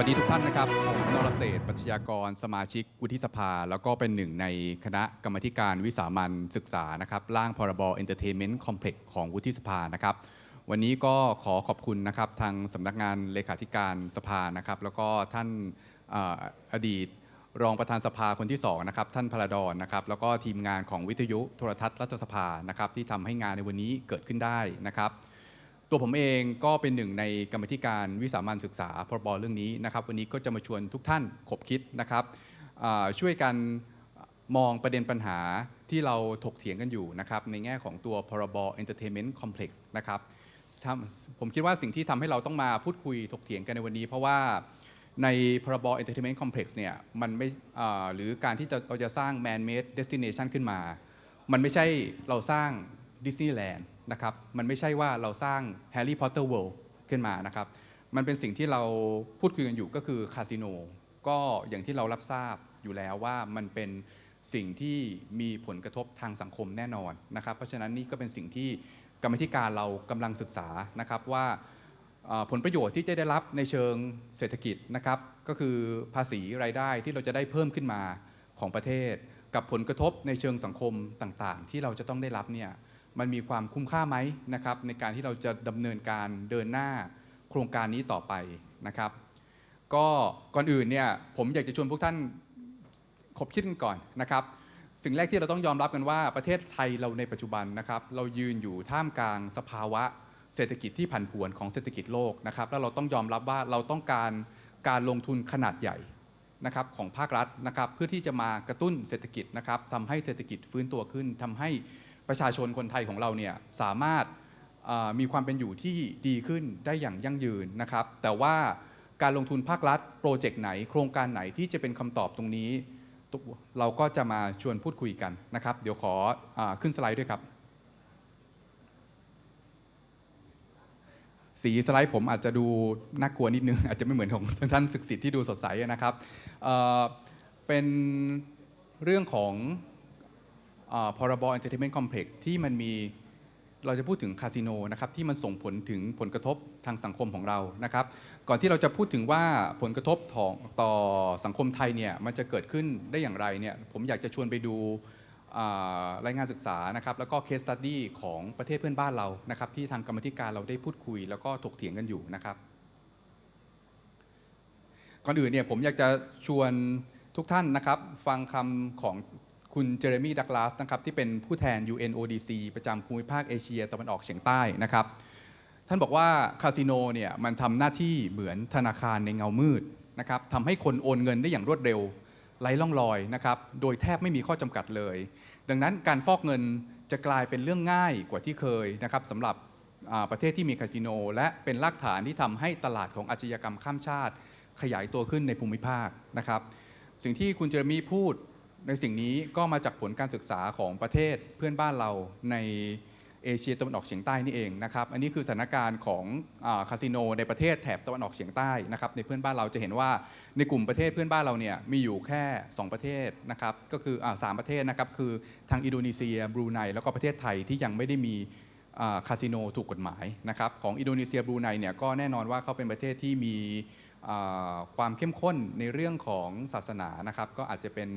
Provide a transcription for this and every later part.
วัสดีทุกท่านนะครับผมนรเศรษฐ์ปัชญากร สมาชิกวุฒิสภา แล้วก็เป็นหนึ่งในคณะกรรมการวิสามันศึกษานะครับร่างพรบ Entertainment Complex ของวุฒิสภานะครับ วันนี้ก็ขอขอบคุณนะครับทางสำนักงานเลขาธิการสภานะครับ แล้วก็ท่านออดีตรองประธานสภาคนที่สองนะครับท่านพลดอนนะครับแล้วก็ทีมงานของวิทยุโทรทัศน์รัฐสภานะครับที่ทำให้งานในวันนี้เกิดขึ้นได้นะครับ ตัวผมเองก็เป็นหนึ่งในกรรมธิการวิสามันศึกษาพรบเรื่องนี้นะครับ วันนี้ก็จะมาชวนทุกท่านขบคิดนะครับช่วยกันมองประเด็นปัญหาที่เราถกเถียงกันอยู่นะครับในแง่ของตัวพรบ Entertainment Complex นะครับผมคิดว่าสิ่งที่ทำให้เราต้องมาพูดคุยถกเถียงกันในวันนี้ เพราะว่าในพรบ Entertainment Complex เนี่ยมันไม่หรือการที่จะเราจะสร้าง man made destination ขึ้นมา มันไม่ใช่เราสร้างดิสนีย์แลนด์ นะครับมันไม่ใช่ว่าเราสร้างแฮร์รี่พอตเตอร์เวิลด์ขึ้นมานะครับมันเป็นสิ่งที่เราพูดคุยกันอยู่ก็คือคาสิโนก็อย่างที่เรารับทราบอยู่แล้วว่ามันเป็นสิ่งที่มีผลกระทบทางสังคมแน่นอนนะครับ เพราะฉะนั้นนี่ก็เป็นสิ่งที่กรรมธิการเรากำลังศึกษานะครับว่าผลประโยชน์ที่จะได้รับในเชิงเศรษฐกิจนะครับก็คือภาษีรายได้ที่เราจะได้เพิ่มขึ้นมาของประเทศ กับผลกระทบในเชิงสังคมต่างๆ ที่เราจะต้องได้รับเนี่ย มันมีความคุ้มค่าไหมนะครับในการที่เราจะดำเนินการเดินหน้าโครงการนี้ต่อไปนะครับ ก็ก่อนอื่นเนี่ยผมอยากจะชวนพวกท่านคบคิดกันก่อนนะครับ สิ่งแรกที่เราต้องยอมรับกันว่าประเทศไทยเราในปัจจุบันนะครับ เรายืนอยู่ท่ามกลางสภาวะเศรษฐกิจที่ผันผวนของเศรษฐกิจโลกนะครับ แล้วเราต้องยอมรับว่าเราต้องการการลงทุนขนาดใหญ่นะครับของภาครัฐนะครับ เพื่อที่จะมากระตุ้นเศรษฐกิจนะครับทำให้เศรษฐกิจฟื้นตัวขึ้นทำให้ ประชาชนคนไทยของเราเนี่ยสามารถมีความเป็นอยู่ที่ดีขึ้นได้อย่างยั่งยืนนะครับ แต่ว่าการลงทุนภาครัฐโปรเจกต์ไหน โครงการไหนที่จะเป็นคำตอบตรงนี้ เราก็จะมาชวนพูดคุยกันนะครับ เดี๋ยวขออขึ้นสไลด์ด้วยครับ สีสไลด์ผมอาจจะดูน่ากลัวนิดนึง อาจจะไม่เหมือนของท่านศึกษิ์ที่ดูสดใสนะครับเเป็นเรื่องของ พรบ Entertainment Complex ที่มันมีเราจะพูดถึงคาสิโนนะครับที่มันส่งผลถึงผลกระทบทางสังคมของเรานะครับ ก่อนที่เราจะพูดถึงว่าผลกระทบต่อต่อสังคมไทยเนี่ยมันจะเกิดขึ้นได้อย่างไรเนี่ยผมอยากจะชวนไปดูรายงานศึกษานะครับแล้วก็เคสตัดดี้ของประเทศเพื่อนบ้านเรานะครับที่ทางกรรมธิการเราได้พูดคุย แล้วก็ถกเถียงกันอยู่นะครับ ก่อนอื่นเนี่ยผมอยากจะชวนทุกท่านนะครับ ฟังคำของ คุณเจเรมีดักลาสนะครับที่เป็นผู้แทน UNODC ประจำภูมิภาคเอเชียตะวันออกเฉียงใต้นะครับ ท่านบอกว่าคาสิโนเนี่ยมันทำหน้าที่เหมือนธนาคารในเงามืดนะครับทำให้คนโอนเงินได้อย่างรวดเร็วไร้ล่องรอยนะครับโดยแทบไม่มีข้อจำกัดเลย ดังนั้นการฟอกเงินจะกลายเป็นเรื่องง่ายกว่าที่เคยนะครับสำหรับประเทศที่มีคาสิโน และเป็นรากฐานที่ทำให้ตลาดของอาชญากรรมข้ามชาติ ขยายตัวขึ้นในภูมิภาคนะครับ สิ่งที่คุณเจอร์มี่พูด ในสิ่งนี้ก็มาจากผลการศึกษาของประเทศเพื่อนบ้านเราในเอเชียตะวันออกเฉียงใต้นี่เองนะครับ อันนี้คือสถานการณ์ของอคาสิโนในประเทศแถบตะวันออกเฉียงใต้นะครับ ในเพื่อนบ้านเราจะเห็นว่าในกลุ่มประเทศเพื่อนบ้านเราเนี่ยมีอยู่แค่ 2 ประเทศนะครับ ก็คืออสามประเทศนะครับคือทางอินโดนีเซียบรูไนแล้วก็ประเทศไทยที่ยังไม่ได้มีคาสิโนถูกกฎหมายนะครับของอินโดนีเซียบรูไนเนี่ยก็แน่นอนว่าเขาเป็นประเทศที่มีความเข้มข้นในเรื่องของศาสนานะครับ ก็อาจจะเป็น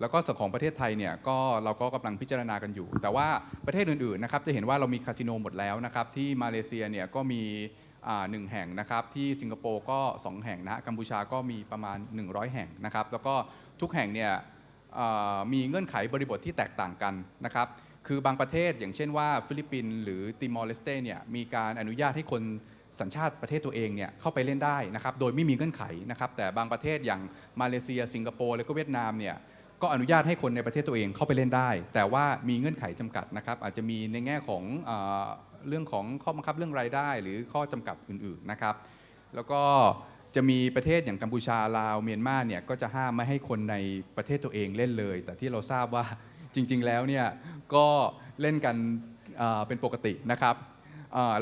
แล้วก็ส่วนของประเทศไทยเนี่ยก็เราก็กำลังพิจารณากันอยู่ แต่ว่าประเทศอื่นๆนะครับจะเห็นว่าเรามีคาสิโนหมดแล้วนะครับที่มาเลเซียเนี่ยก็มีหนึ่งแห่งนะครับที่สิงคโปร์ก็ 2 แห่งนะกัมพูชาก็มีประมาณ 100 แห่งนะครับแล้วก็ทุกแห่งเนี่ยมีเงื่อนไขบริบทที่แตกต่างกันนะครับคือบางประเทศอย่างเช่นว่าฟิลิปปินส์หรือติมอร์เลสเตเนี่ยมีการอนุญาตให้คน สัญชาติประเทศตัวเองเนี่ยเข้าไปเล่นได้นะครับโดยไม่มีเงื่อนไขนะครับแต่บางประเทศอย่างมาเลเซีย สิงคโปร์แล้วก็เวียดนามเนี่ยก็อนุญาตให้คนในประเทศตัวเองเข้าไปเล่นได้ แต่ว่ามีเงื่อนไขจำกัดนะครับอาจจะมีในแง่ของอเรื่องของข้อบังคับเรื่องรายได้ หรือข้อจำกัดอื่นๆนะครับ แล้วก็จะมีประเทศอย่างกัมพูชาลาวเมียนมาเนี่ยก็จะห้ามไม่ให้คนในประเทศตัวเองเล่นเลย แต่ที่เราทราบว่าจริง ๆ แล้วเนี่ยก็เล่นกันเป็นปกตินะครับ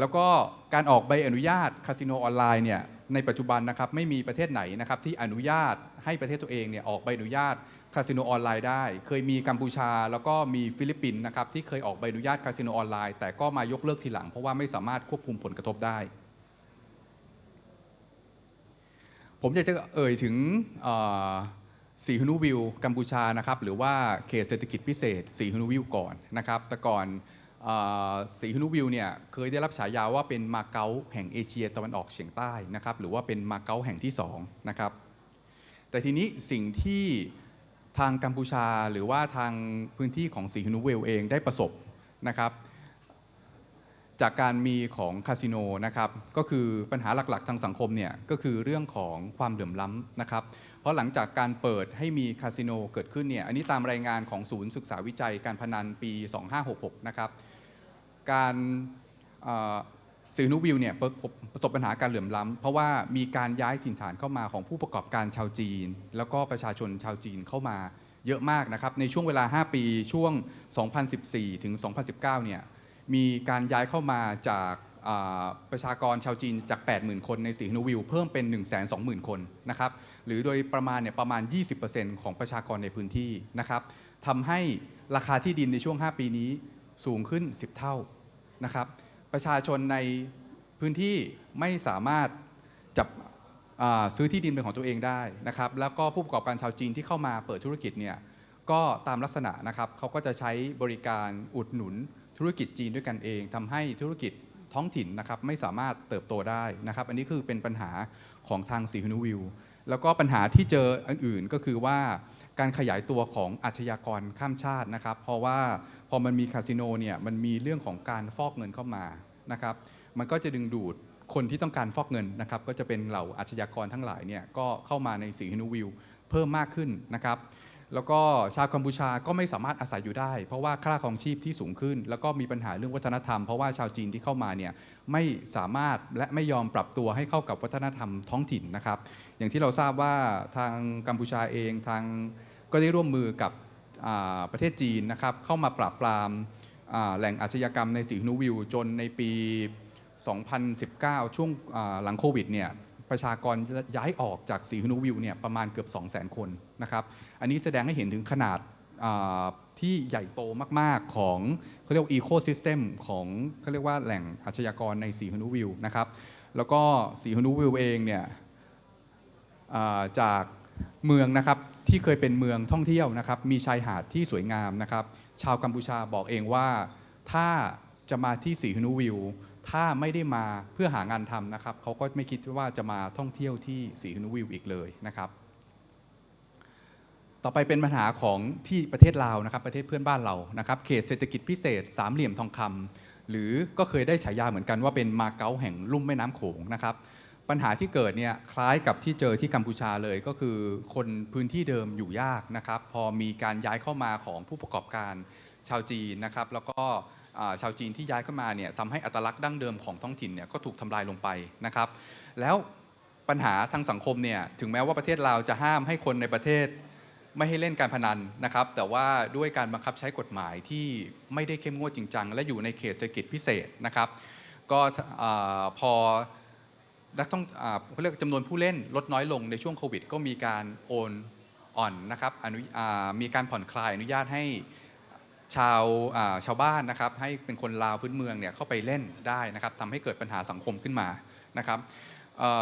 แล้วก็การออกใบอนุญาตคาสิโนออนไลน์เนี่ยในปัจจุบันนะครับไม่มีประเทศไหนนะครับที่อนุญาตให้ประเทศตัวเองเนี่ยออกใบอนุญาตคาสิโนออนไลน์ได้ เคยมีกัมพูชาแล้วก็มีฟิลิปปินส์นะครับที่เคยออกใบอนุญาตคาสิโนออนไลน์แต่ก็มายกเลิกทีหลัง เพราะว่าไม่สามารถควบคุมผลกระทบได้ ผมอยากจะเอ่ยถึงเอ่อสีฮนุวิวกัมพูชานะครับหรือว่าเขตเศรษฐกิจพิเศษสีฮนุวิวก่อนนะครับแต่ก่อน สีฮนุวิวเนี่ยเคยได้รับฉายาว่าเป็นมาเก๊าแห่งเอเชียตะวันออกเฉียงใต้นะครับหรือว่าเป็นมาเก๊าแห่งที่สองนะครับแต่ทีนี้สิ่งที่ทางกัมพูชาหรือว่าทางพื้นที่ของสีฮนุวิวเองได้ประสบนะครับจากการมีของคาสิโนนะครับก็คือปัญหาหลักๆ ทางสังคมเนี่ยก็คือเรื่องของความเหลื่อมล้ำนะครับ เพราะหลังจากการเปิดให้มีคาสิโนเกิดขึ้นเนี่ยอันนี้ตามรายงานของศูนย์ศึกษาวิจัยการพนันปี 2566 นะครับ การสื่อนูวิวเนี่ยประประสบปัญหาการเหลื่อมล้ำเพราะว่ามีการย้ายถิ่นฐานเข้ามาของผู้ประกอบการชาวจีน แล้วก็ประชาชนชาวจีนเข้ามาเยอะมากนะครับในช่วงเวลา 5 ปีช่วง 2014 ถึง 2019 เนี่ยมีการย้ายเข้ามาจากประชากรชาวจีนจาก 80,000 คนในสีฮนุวิว เพิ่มเป็น 120,000 คนนะครับหรือโดยประมาณเนี่ยประมาณ 20%ของประชากรในพื้นที่นะครับทำให้ราคาที่ดินในช่วง 5 ปีนี้สูงขึ้น 10 เท่า นะครับ ประชาชนในพื้นที่ไม่สามารถจับซื้อที่ดินเป็นของตัวเองได้นะครับ แล้วก็ผู้ประกอบการชาวจีนที่เข้ามาเปิดธุรกิจเนี่ยก็ตามลักษณะนะครับเขาก็จะใช้บริการอุดหนุนธุรกิจจีนด้วยกันเองทำให้ธุรกิจท้องถิ่นนะครับไม่สามารถเติบโตได้นะครับ อันนี้คือเป็นปัญหาของทางสีฮุนวิว แล้วก็ปัญหาที่เจออันอื่นก็คือว่าการขยายตัวของอาชญากรข้ามชาตินะครับ เพราะว่า พอมันมีคาสิโนเนี่ยมันมีเรื่องของการฟอกเงินเข้ามานะครับมันก็จะดึงดูดคนที่ต้องการฟอกเงินนะครับก็จะเป็นเหล่าอาชญากรทั้งหลายเนี่ยก็เข้ามาในสีฮนุวิวเพิ่มมากขึ้นนะครับแล้วก็ชาวกัมพูชาก็ไม่สามารถอาศัยอยู่ได้ เพราะว่าค่าครองชีพที่สูงขึ้น แล้วก็มีปัญหาเรื่องวัฒนธรรม เพราะว่าชาวจีนที่เข้ามาเนี่ยไม่สามารถและไม่ยอมปรับตัวให้เข้ากับวัฒนธรรมท้องถิ่นนะครับ อย่างที่เราทราบว่าทางกัมพูชาเองทางก็ได้ร่วมมือกับ ประเทศจีนนะครับเข้ามาปราบปรามแหล่งอาชญากรรมในสีนูวิวจนในปี 2019 ช่วงหลังโควิดเนี่ยประชากรย้ายออกจากสีนูวิวเนี่ยประมาณเกือบ 200,000 คนนะครับอันนี้แสดงให้เห็นถึงขนาดที่ใหญ่โตมาก ๆ ของเขาเรียกอีโคซิสเต็มของเขาเรียกว่าแหล่งอาชญากรในสีฮนูวิวนะครับแล้วก็สีฮนูวิวเองเนี่ยจาก เมืองนะครับที่เคยเป็นเมืองท่องเที่ยวนะครับ มีชายหาดที่สวยงามนะครับ ชาวกัมพูชาบอกเองว่าถ้าจะมาที่สีฮนูวิว ถ้าไม่ได้มาเพื่อหางานทำนะครับเขาก็ไม่คิดว่าจะมาท่องเที่ยวที่สีฮนูวิวอีกเลยนะครับ ต่อไปเป็นปัญหาของที่ประเทศลาวนะครับ ประเทศเพื่อนบ้านเรานะครับ เขตเศรษฐกิจพิเศษสามเหลี่ยมทองคำหรือก็เคยได้ฉายาเหมือนกันว่าเป็นมาเก๊าแห่งลุ่มแม่น้ำโขงนะครับ ปัญหาที่เกิดเนี่ยคล้ายกับที่เจอที่กัมพูชาเลยก็คือ คนพื้นที่เดิมอยู่ยากนะครับ พอมีการย้ายเข้ามาของผู้ประกอบการชาวจีนนะครับ แล้วก็ชาวจีนที่ย้ายเข้ามาเนี่ยทำให้อัตลักษณ์ดั้งเดิมของท้องถิ่นเนี่ยก็ถูกทำลายลงไปนะครับ แล้วปัญหาทางสังคมเนี่ยถึงแม้ว่าประเทศลาวจะห้ามให้คนในประเทศไม่ให้เล่นการพนันนะครับ แต่ว่าด้วยการบังคับใช้กฎหมายที่ไม่ได้เข้มงวดจริงจังและอยู่ในเขตเศรษฐกิจพิเศษนะครับ ก็อพอ นักต้องเขาเรียกจำนวนผู้เล่นลดน้อยลงในช่วงโควิด ก็มีการโอนอ่อนนะครับมีการผ่อนคลายอนุญาตให้ชาวาชาวบ้านนะครับให้เป็นคนลาวพื้นเมืองเนี่ยเข้าไปเล่นได้นะครับทำให้เกิดปัญหาสังคมขึ้นมานะครับ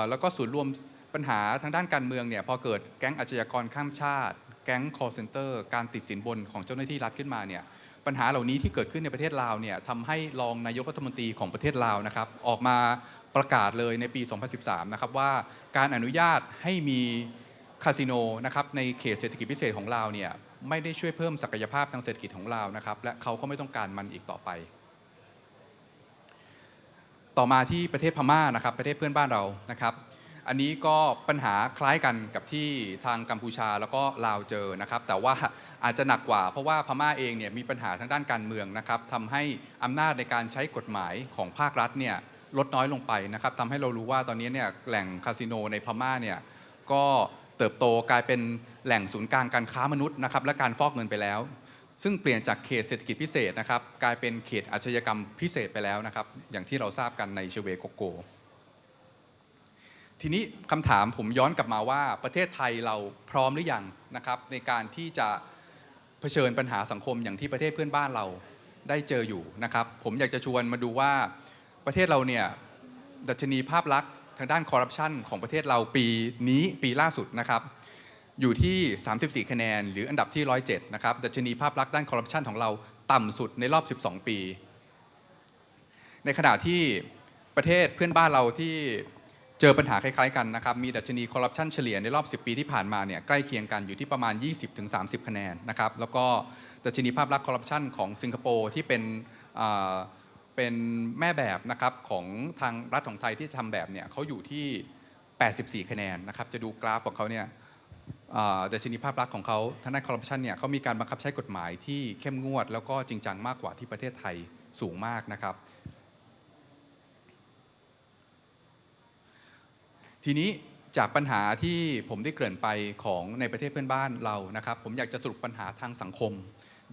แล้วก็ศูนย์รวมปัญหาทางด้านการเมืองเนี่ยพอเกิดแก๊งอาชญากรข้ามชาติ แก๊ง call center การติดสินบนของเจ้าหน้าที่รัฐขึ้นมาเนี่ยปัญหาเหล่านี้ที่เกิดขึ้นในประเทศลาวเนี่ยทำให้รองนายกรัฐมนตรีของประเทศลาวนะครับออกมา ประกาศเลยในปี 2013 นะครับว่าการอนุญาตให้มีคาสิโนนะครับในเขตเศรษฐกิจพิเศษของลาเนี่ยไม่ได้ช่วยเพิ่มศักยภาพทางเศรษฐกิจของลานะครับ และเขาก็ไม่ต้องการมันอีกต่อไป ต่อมาที่ประเทศพม่านะครับ ประเทศเพื่อนบ้านเรานะครับ อันนี้ก็ปัญหาคล้ายกันกับที่ทางกัมพูชาแล้วก็ลาวเจอนะครับ แต่ว่าอาจจะหนักกว่า เพราะว่าพม่าเองเนี่ยมีปัญหาทางด้านการเมืองนะครับทำให้อำนาจในการใช้กฎหมายของภาครัฐเนี่ย ลดน้อยลงไปนะครับทำให้เรารู้ว่าตอนนี้เนี่ยแหล่งคาสิโนในพม่าเนี่ยก็เติบโตกลายเป็นแหล่งศูนย์กลางการค้ามนุษย์นะครับและการฟอกเงินไปแล้ว ซึ่งเปลี่ยนจากเขตเศรษฐกิจพิเศษนะครับกลายเป็นเขตอาชญากรรมพิเศษไปแล้วนะครับอย่างที่เราทราบกันในเชเวโกโก ทีนี้คำถามผมย้อนกลับมาว่าประเทศไทยเราพร้อมหรือยังนะครับในการที่จะเผชิญปัญหาสังคมอย่างที่ประเทศเพื่อนบ้านเราได้เจออยู่นะครับผมอยากจะชวนมาดูว่า ประเทศเราเนี่ยดัชนีภาพลักษณ์ทางด้านคอร์รัปชันของประเทศเราปีนี้ปีล่าสุดนะครับ อยู่ที่ 34 คะแนน หรืออันดับที่ 107 นะครับดัชนีภาพลักษณ์ด้านคอร์รัปชันของเราต่ำสุดในรอบ 12 ปี ในขณะที่ประเทศเพื่อนบ้านเราที่เจอปัญหาคล้ายๆกันนะครับ มีดัชนีคอร์รัปชันเฉลี่ยในรอบ 10 ปีที่ผ่านมาเนี่ยใกล้เคียงกันอยู่ที่ประมาณ 20-30 คะแนนนะครับ แล้วก็ดัชนีภาพลักษณ์คอร์รัปชันของสิงคโปร์ที่เป็น เป็นแม่แบบนะครับของทางรัฐของไทยที่ทำแบบเนี่ยเขาอยู่ที่ 84 คะแนนนะครับ จะดูกราฟของเขาเนี่ยอ่าดัชนีภาพลักษณ์ของเขาทางด้านคอร์รัปชันเนี่ยเขามีการบังคับใช้กฎหมายที่เข้มงวด แล้วก็จริงจังมากกว่าที่ประเทศไทยสูงมากนะครับ ทีนี้จากปัญหาที่ผมได้เกริ่นไปของในประเทศเพื่อนบ้านเรานะครับ ผมอยากจะสรุปปัญหาทางสังคม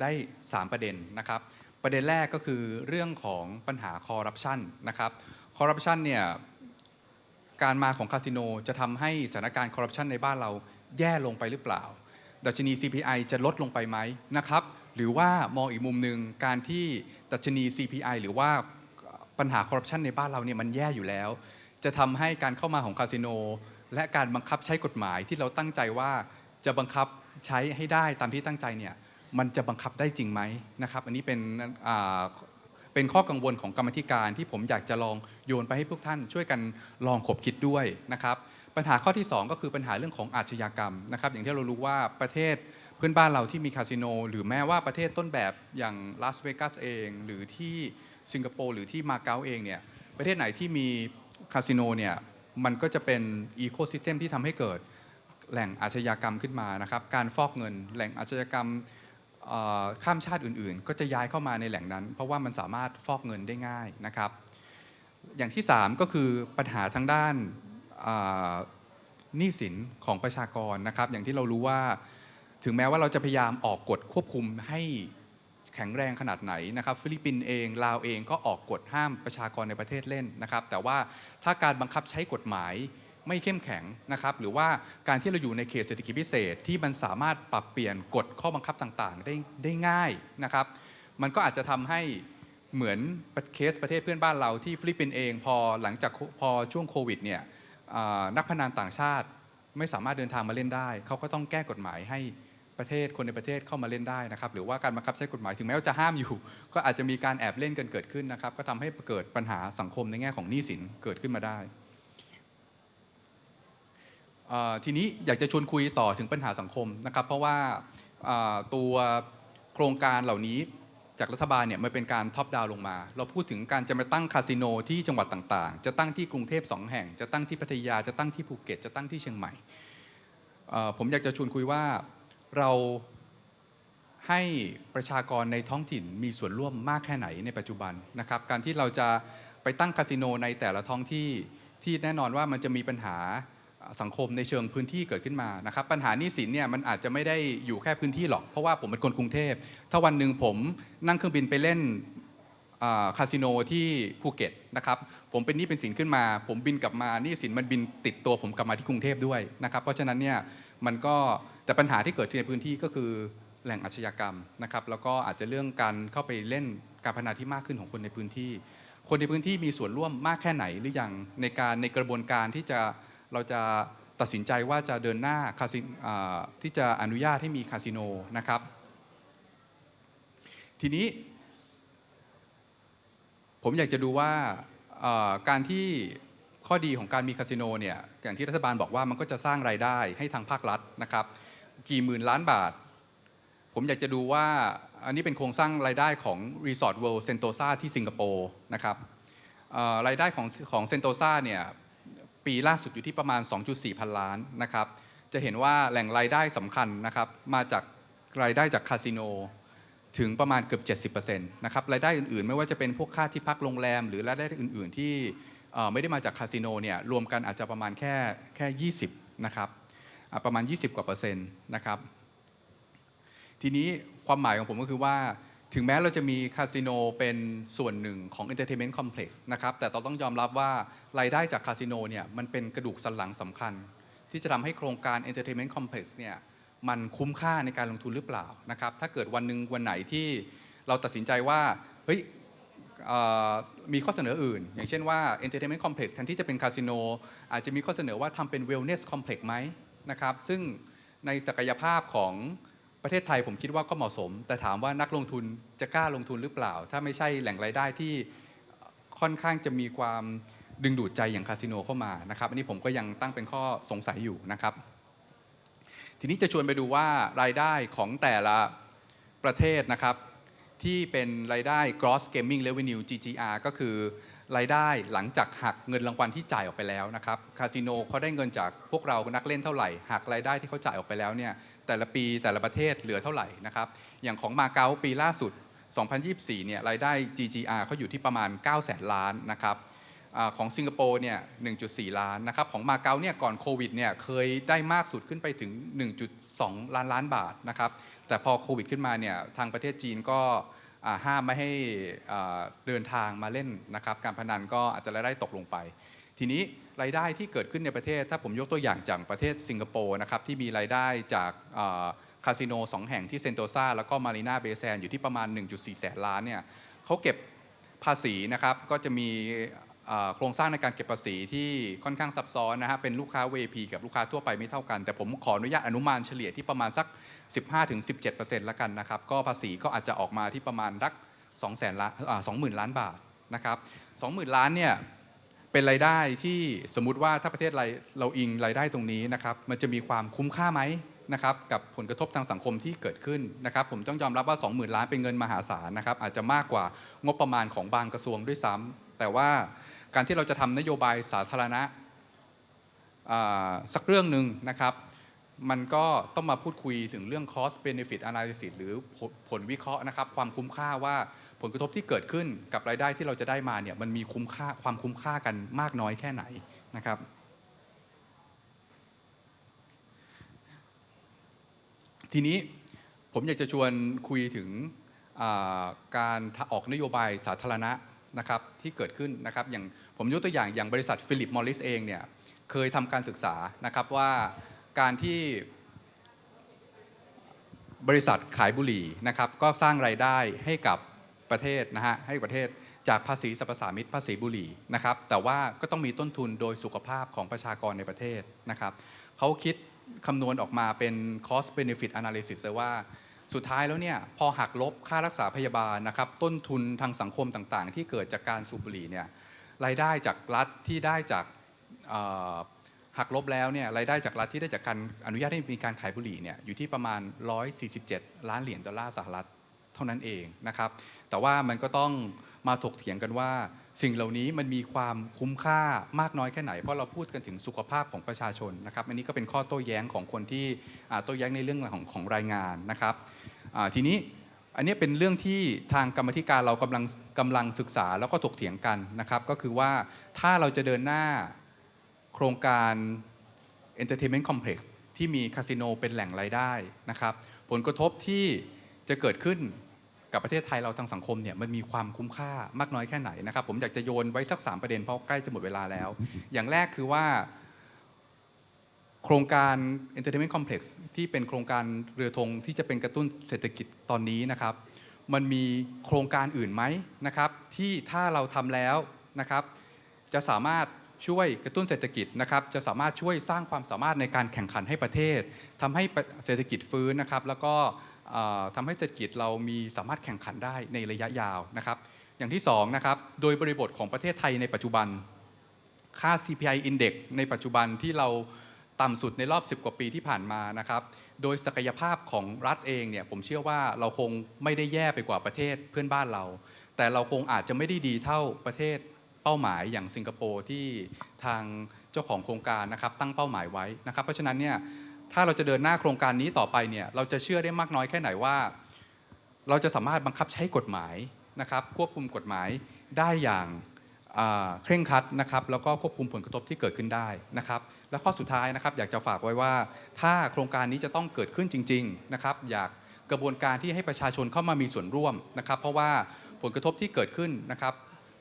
ได้ 3 ประเด็นนะครับ ประเด็นแรกก็คือเรื่องของปัญหาคอร์รัปชันนะครับคอร์รัปชันเนี่ยการมาของคาสิโนจะทำให้สถานการณ์คอร์รัปชันในบ้านเราแย่ลงไปหรือเปล่า ดัชนี CPI จะลดลงไปไหมนะครับ หรือว่ามองอีกมุมหนึ่งการที่ดัชนี CPI หรือว่าปัญหาคอร์รัปชันในบ้านเราเนี่ยมันแย่อยู่แล้ว จะทำให้การเข้ามาของคาสิโน และการบังคับใช้กฎหมายที่เราตั้งใจว่าจะบังคับใช้ให้ได้ตามที่ตั้งใจเนี่ย มันจะบังคับได้จริงไหมนะครับอันนี้เป็นเป็นข้อกังวลของกรรมธิการที่ผมอยากจะลองโยนไปให้พวกท่าน ช่วยกันลองขบคิดด้วยนะครับปัญหาข้อที่ 2 ก็คือปัญหาเรื่องของอาชญากรรมนะครับอย่างที่เรารู้ว่าประเทศเพื่อนบ้านเราที่มีคาสิโน หรือแม้ว่าประเทศต้นแบบอย่างลาสเวกัสเอง หรือที่สิงคโปร์หรือที่มาเก๊าเองเนี่ยประเทศไหนที่มีคาสิโนเนี่ยมันก็จะเป็นอีโคซิสเต็มที่ทำให้เกิดแหล่งอาชญากรรมขึ้นมานะครับการฟอกเงิน แหล่งอาชญากรรม ข้ามชาติอื่นๆ ก็จะย้ายเข้ามาในแหล่งนั้น เพราะว่ามันสามารถฟอกเงินได้ง่ายนะครับ อย่างที่ 3 ก็คือปัญหาทางด้านหนี้สินของประชากรนะครับ อย่างที่เรารู้ว่าถึงแม้ว่าเราจะพยายามออกกฎควบคุมให้แข็งแรงขนาดไหนนะครับ ฟิลิปปินส์เองลาวเองก็ออกกฎห้ามประชากรในประเทศเล่นนะครับ แต่ว่าถ้าการบังคับใช้กฎหมาย ไม่เข้มแข็งนะครับหรือว่าการที่เราอยู่ในเขตเศรษฐกิจพิเศษที่มันสามารถปรับเปลี่ยนกฎข้อบังคับต่างๆ ได้ได้ง่ายนะครับ มันก็อาจจะทำให้เหมือนเคสประเทศเพื่อนบ้านเราที่ฟิลิปปินส์เองพอหลังจากพอช่วงโควิดเนี่ยนักพนันต่างชาติไม่สามารถเดินทางมาเล่นได้ เขาก็ต้องแก้กฎหมายให้ประเทศคนในประเทศเข้ามาเล่นได้นะครับหรือว่าการบังคับใช้กฎหมายถึงแม้ว่าจะห้ามอยู่ ก็อาจจะมีการแอบเล่นกันเกิดขึ้นนะครับก็ทำให้เกิดปัญหาสังคมในแง่ของหนี้สินเกิดขึ้นมาได้ ทีนี้อยากจะชวนคุยต่อถึงปัญหาสังคมนะครับ เพราะว่าตัวโครงการเหล่านี้จากรัฐบาลเนี่ยมันเป็นการท็อปดาวลงมา เราพูดถึงการจะมาตั้งคาสิโนที่จังหวัดต่างๆ จะตั้งที่กรุงเทพสองแห่ง จะตั้งที่พัทยา จะตั้งที่ภูเก็ต จะตั้งที่เชียงใหม่ ผมอยากจะชวนคุยว่าเราให้ประชากรในท้องถิ่นมีส่วนร่วมมากแค่ไหนในปัจจุบันนะครับ การที่เราจะไปตั้งคาสิโนในแต่ละท้องที่ที่แน่นอนว่ามันจะมีปัญหา สังคมในเชิงพื้นที่เกิดขึ้นมานะครับปัญหาหนี้สินเนี่ยมันอาจจะไม่ได้อยู่แค่พื้นที่หรอก เพราะว่าผมเป็นคนกรุงเทพ ถ้าวันหนึ่งผมนั่งเครื่องบินไปเล่นคาสิโนที่ภูเก็ตนะครับผมเป็นหนี้เป็นสินขึ้นมา ผมบินกลับมาหนี้สินมันบินติดตัวผมกลับมาที่กรุงเทพด้วยนะครับเพราะฉะนั้นเนี่ยมันก็แต่ปัญหาที่เกิดขึ้นในพื้นที่ก็คือแหล่งอาชญากรรมนะครับแล้วก็อาจจะเรื่องการเข้าไปเล่นการพนันที่มากขึ้นของคนในพื้นที่ คนในพื้นที่มีส่วนร่วมมากแค่ไหนหรือยังในการในกระบวนการที่จะ เราจะตัดสินใจว่าจะเดินหน้าคาสิที่จะอนุญาตให้มีคาสิโนนะครับ ทีนี้ ผมอยากจะดูว่าการที่ข้อดีของการมีคาสิโนเนี่ยอย่างที่รัฐบาลบอกว่ามันก็จะสร้างรายได้ให้ทางภาครัฐนะครับ กี่หมื่นล้านบาท ผมอยากจะดูว่าอันนี้เป็นโครงสร้างรายได้ของ Resort World Sentosa ที่สิงคโปร์นะครับรายได้ของของเซนโตซาเนี่ย ปีล่าสุดอยู่ที่ประมาณ 2.4 พันล้านนะครับ จะเห็นว่าแหล่งรายได้สำคัญนะครับ มาจากรายได้จากคาสิโนถึงประมาณเกือบ 70%นะครับ รายได้อื่นๆ ไม่ว่าจะเป็นพวกค่าที่พักโรงแรม หรือรายได้อื่น ๆ ที่ไม่ได้มาจากคาสิโนเนี่ยรวมกันอาจจะประมาณแค่แค่20นะครับประมาณ 20 กว่าเปอร์เซ็นต์นะครับ ทีนี้ความหมายของผมก็คือว่า ถึงแม้เราจะมีคาสิโนเป็นส่วนหนึ่งของ Entertainment Complex นะครับแต่เราต้องยอมรับว่ารายได้จากคาสิโนเนี่ยมันเป็นกระดูกสันหลังสำคัญ ที่จะทำให้โครงการ Entertainment Complex เนี่ยมันคุ้มค่าในการลงทุนหรือเปล่านะครับถ้าเกิดวันหนึ่งวันไหนที่เราตัดสินใจว่าเฮ้ยมีข้อเสนออื่น อย่างเช่นว่า Entertainment Complex แทนที่จะเป็นคาสิโนอาจจะมีข้อเสนอว่าทำเป็น Wellness Complex ไหมนะครับซึ่งในศักยภาพของ ประเทศไทยผมคิดว่าก็เหมาะสม แต่ถามว่านักลงทุนจะกล้าลงทุนหรือเปล่า ถ้าไม่ใช่แหล่งรายได้ที่ค่อนข้างจะมีความดึงดูดใจอย่างคาสิโนเข้ามานะครับอันนี้ผมก็ยังตั้งเป็นข้อสงสัยอยู่นะครับ ทีนี้จะชวนไปดูว่ารายได้ของแต่ละประเทศนะครับ ที่เป็นรายได้ gross gaming revenue GGR ก็คือรายได้หลังจากหักเงินรางวัลที่จ่ายออกไปแล้วนะครับคาสิโนเขาได้เงินจากพวกเรานักเล่นเท่าไหร่หักรายได้ที่เขาจ่ายออกไปแล้วเนี่ย แต่ละปีแต่ละประเทศเหลือเท่าไหร่นะครับ อย่างของมาเก๊าปีล่าสุด 2024 เนี่ยรายได้ GGR เขาอยู่ที่ประมาณ 9 แสนล้านนะครับอของสิงคโปร์เนี่ย 1.4 ล้านนะครับ ของมาเก๊าเนี่ยก่อนโควิดเนี่ยเคยได้มากสุดขึ้นไปถึง 1.2 ล้านล้านบาทนะครับ แต่พอโควิดขึ้นมาเนี่ยทางประเทศจีนก็ห้ามไม่ให้เดินทางมาเล่นนะครับ การพนันก็อาจจะรายได้ตกลงไป ทีนี้ รายได้ที่เกิดขึ้นในประเทศ ถ้าผมยกตัวอย่างจากประเทศสิงคโปร์นะครับที่มีรายได้จากคาสิโนสองแห่งที่เซนโตซาแล้วก็มารีนาเบแซนอยู่ที่ประมาณ 1.4 แสนล้านเนี่ยเขาเก็บภาษีนะครับก็จะมีโครงสร้างในการเก็บภาษีที่ค่อนข้างซับซ้อนนะฮะเป็นลูกค้า VIP กับลูกค้าทั่วไปไม่เท่ากัน แต่ผมขออนุญาตอนุมานเฉลี่ยที่ประมาณสัก 15-17%แล้วกันนะครับก็ภาษีก็อาจจะออกมาที่ประมาณสัก2แสนล้านสองหมื่นล้านบาทนะครับ20,000 ล้านเนี่ย เป็นรายได้ที่สมมุติว่าถ้าประเทศไรเราอิงรายได้ตรงนี้นะครับมันจะมีความคุ้มค่าไหมนะครับกับผลกระทบทางสังคมที่เกิดขึ้นนะครับ ผมต้องยอมรับว่า 20,000 ล้านเป็นเงินมหาศาลนะครับอาจจะมากกว่างบประมาณของบางกระทรวงด้วยซ้ำแต่ว่าการที่เราจะทำนโยบายสาธารณะอ่าสักเรื่องหนึ่งนะครับมันก็ต้องมาพูดคุยถึงเรื่อง cost benefit analysis หรือผลผลวิเคราะห์นะครับ ความคุ้มค่าว่า ผลกระทบที่เกิดขึ้นกับรายได้ที่เราจะได้มาเนี่ยมันมีคุ้มค่าความคุ้มค่ากันมากน้อยแค่ไหนนะครับ ทีนี้ผมอยากจะชวนคุยถึงการออกนโยบายสาธารณะนะครับที่เกิดขึ้นนะครับอย่างผมยกตัวอย่างอย่างบริษัทฟิลิปมอริสเองเนี่ยเคยทำการศึกษานะครับว่าการที่บริษัทขายบุหรี่นะครับก็สร้างรายได้ให้กับ ประเทศนะฮะให้ประเทศจากภาษีสรรพสามิตภาษีบุหรี่นะครับแต่ว่าก็ต้องมีต้นทุนโดยสุขภาพของประชากรในประเทศนะครับเขาคิดคำนวณออกมาเป็น cost benefit analysis เลยว่าสุดท้ายแล้วเนี่ยพอหักลบค่ารักษาพยาบาลนะครับต้นทุนทางสังคมต่างๆ ที่เกิดจากการสูบบุหรี่เนี่ยรายได้จากรัฐที่ได้จากหักลบแล้วเนี่ยรายได้จากรัฐที่ได้จากการอนุญาตให้มีการขายบุหรี่เนี่ยอยู่ที่ประมาณ 147 ล้านเหรียญดอลลาร์สหรัฐ เท่านั้นเองนะครับ แต่ว่ามันก็ต้องมาถกเถียงกันว่า สิ่งเหล่านี้มันมีความคุ้มค่ามากน้อยแค่ไหน เพราะเราพูดกันถึงสุขภาพของประชาชนนะครับ อันนี้ก็เป็นข้อโต้แย้งของคนที่โต้แย้งในเรื่องของของรายงานนะครับทีนี้อันนี้เป็นเรื่องที่ทางกรรมธิการเรากำลังกำลังศึกษาแล้วก็ถกเถียงกันนะครับ ก็คือว่าถ้าเราจะเดินหน้าโครงการ Entertainment Complex ที่มีคาสิโนเป็นแหล่งรายได้นะครับ ผลกระทบที่ จะเกิดขึ้นกับประเทศไทยเราทางสังคมเนี่ยมันมีความคุ้มค่ามากน้อยแค่ไหนนะครับ ผมอยากจะโยนไว้สัก 3 ประเด็นเพราะใกล้จะหมดเวลาแล้ว อย่างแรกคือว่า โครงการ Entertainment Complex ที่เป็นโครงการเรือธงที่จะเป็นกระตุ้นเศรษฐกิจตอนนี้นะครับ มันมีโครงการอื่นไหมนะครับ ที่ถ้าเราทำแล้วนะครับ จะสามารถช่วยกระตุ้นเศรษฐกิจนะครับ จะสามารถช่วยสร้างความสามารถในการแข่งขันให้ประเทศทำให้เศรษฐกิจฟื้นนะครับ แล้วก็ ทำให้เศรษฐกิจเรามีสามารถแข่งขันได้ในระยะยาวนะครับ อย่างที่สองนะครับโดยบริบทของประเทศไทยในปัจจุบัน ค่า CPI Index ในปัจจุบันที่เราต่ำสุดในรอบ 10 กว่าปีที่ผ่านมานะครับ โดยศักยภาพของรัฐเองเนี่ยผมเชื่อว่าเราคงไม่ได้แย่ไปกว่าประเทศเพื่อนบ้านเรา แต่เราคงอาจจะไม่ได้ดีเท่าประเทศเป้าหมายอย่างสิงคโปร์ที่ทางเจ้าของโครงการนะครับตั้งเป้าหมายไว้นะครับ เพราะฉะนั้นเนี่ย ถ้าเราจะเดินหน้าโครงการนี้ต่อไปเนี่ยเราจะเชื่อได้มากน้อยแค่ไหนว่า เราจะสามารถบังคับใช้กฎหมายนะครับควบคุมกฎหมายได้อย่างเคร่งครัดนะครับแล้วก็ควบคุมผลกระทบที่เกิดขึ้นได้นะครับและข้อสุดท้ายนะครับอยากจะฝากไว้ว่า ถ้าโครงการนี้จะต้องเกิดขึ้นจริงๆนะครับอยากกระบวนการที่ให้ประชาชนเข้ามามีส่วนร่วมนะครับ เพราะว่าผลกระทบที่เกิดขึ้นนะครับ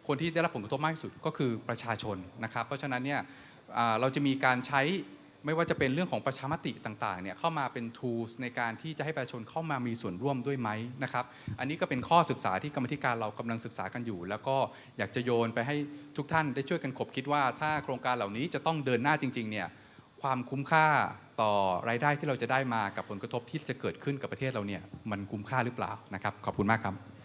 คนที่ได้รับผลกระทบมากที่สุดก็คือประชาชนนะครับ เพราะฉะนั้นเนี่ยเราจะมีการใช้ ไม่ว่าจะเป็นเรื่องของประชามติต่างๆเนี่ยเข้ามาเป็น tools ในการที่จะให้ประชาชนเข้ามามีส่วนร่วมด้วยไหมนะครับ อันนี้ก็เป็นข้อศึกษาที่กรรมธิการเรากำลังศึกษากันอยู่ แล้วก็อยากจะโยนไปให้ทุกท่านได้ช่วยกันขบคิดว่า ถ้าโครงการเหล่านี้จะต้องเดินหน้าจริงๆเนี่ยความคุ้มค่าต่อรายได้ที่เราจะได้มากับผลกระทบที่จะเกิดขึ้นกับประเทศเราเนี่ยมันคุ้มค่าหรือเปล่านะครับขอบคุณมากครับ